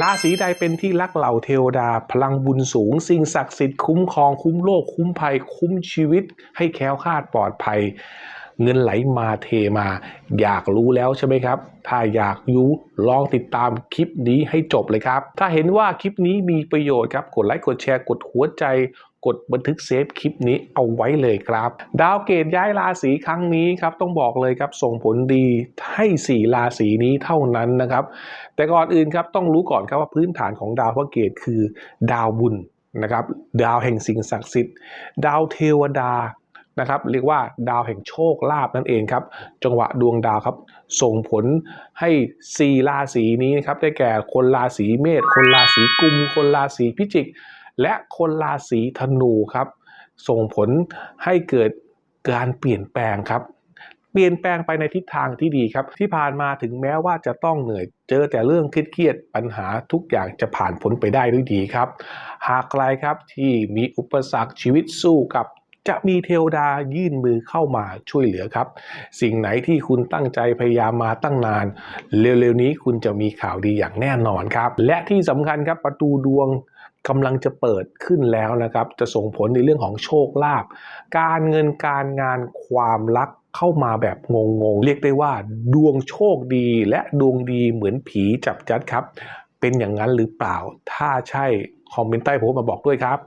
ราศีใดเป็นที่รักเหล่าเทวดา พลังบุญสูง สิ่งศักดิ์สิทธิ์คุ้มครองคุ้มโลก คุ้มภัย คุ้มชีวิต ให้แคล้วคลาดปลอดภัย เงินไหลมาเทมา อยากรู้แล้วใช่ไหมครับ ถ้าอยากรู้ลองติดตามคลิปนี้ให้จบเลยครับ ถ้าเห็นว่าคลิปนี้มีประโยชน์ครับกดไลค์กดแชร์กดหัวใจ กดบันทึกเซฟคลิปนี้เอาไว้เลยครับ ดาวเกตย้ายราศีครั้งนี้ครับต้องบอกเลยครับส่งผลดีให้4ราศีนี้เท่านั้นนะครับ แต่ก่อนอื่นครับต้องรู้ก่อนครับว่าพื้นฐานของดาวพระเกตคือ ดาวบุญนะครับดาวแห่งสิ่งศักดิ์สิทธิ์ ดาวเทวดานะครับเรียกว่าดาวแห่งโชคลาภนั่นเองครับ จังหวะดวงดาวครับ ส่งผลให้ 4 ราศีนี้นะครับได้แก่คนราศีเมษคนราศีกุม คนราศีพิจิก และคนราศีธนูครับ ส่งผลให้เกิดการเปลี่ยนแปลงครับ เปลี่ยนแปลงไปในทิศทางที่ดีครับ ที่ผ่านมาถึงแม้ว่าจะต้องเหนื่อย เจอแต่เรื่องเครียดปัญหาทุกอย่างจะผ่านพ้นไปได้ด้วยดีครับ หากใครครับที่มีอุปสรรคชีวิตสู้กับ จะมีเทวดายื่นมือเข้ามาช่วยเหลือครับ สิ่งไหนที่คุณตั้งใจพยายามมาตั้งนาน เร็วๆนี้คุณจะมีข่าวดีอย่างแน่นอนครับ และที่สำคัญครับประตูดวงกำลังจะเปิดขึ้นแล้วนะครับ จะส่งผลในเรื่องของโชคลาภการเงินการงานความรักเข้ามาแบบงงๆ เรียกได้ว่า ดวงโชคดีและดวงดีเหมือนผีจับจัดครับ เป็นอย่างนั้นหรือเปล่า ถ้าใช่คอมเมนต์ใต้โพสต์มาบอกด้วยครับ